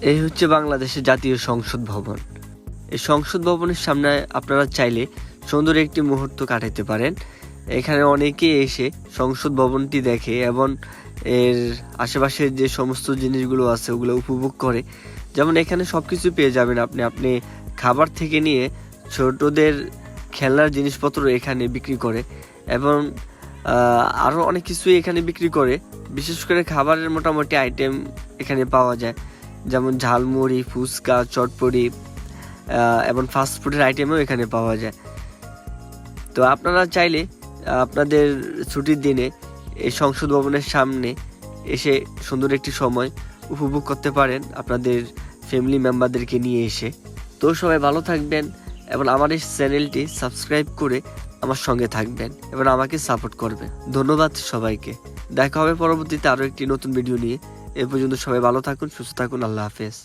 এই হচ্ছে বাংলাদেশের জাতীয় সংসদ ভবন। এই সংসদ ভবনের সামনে আপনারা চাইলে সুন্দর একটি মুহূর্ত কাটাতে পারেন। এখানে অনেকে এসে সংসদ ভবনটি দেখে এবং এর আশেপাশের যে সমস্ত জিনিসগুলো আছে ওগুলো উপভোগ করে। যেমন এখানে সব কিছু পেয়ে যাবেন আপনি। আপনি খাবার থেকে নিয়ে ছোটদের খেলনার জিনিসপত্র এখানে বিক্রি করে এবং আরও অনেক কিছুই এখানে বিক্রি করে। বিশেষ করে খাবারের মোটামুটি আইটেম এখানে পাওয়া যায়। যেমন ঝালমুড়ি ফুচকা চটপটি আহ, এবং ফাস্টফুডের আইটেমও এখানে পাওয়া যায়। তো আপনারা চাইলে আপনাদের ছুটির দিনে এই সংসদ ভবনের সামনে এসে সুন্দর একটি সময় উপভোগ করতে পারেন আপনাদের ফ্যামিলি মেম্বারদেরকে নিয়ে এসে। তো সবাই ভালো থাকবেন এবং আমার এই চ্যানেলটি সাবস্ক্রাইব করে আমার সঙ্গে থাকবেন এবং আমাকে সাপোর্ট করবেন। ধন্যবাদ সবাইকে। দেখা হবে পরবর্তীতে আরও একটি নতুন ভিডিও নিয়ে। এ পর্যন্ত সবাই ভালো থাকুন সুস্থ থাকুন আল্লাহ হাফেজ।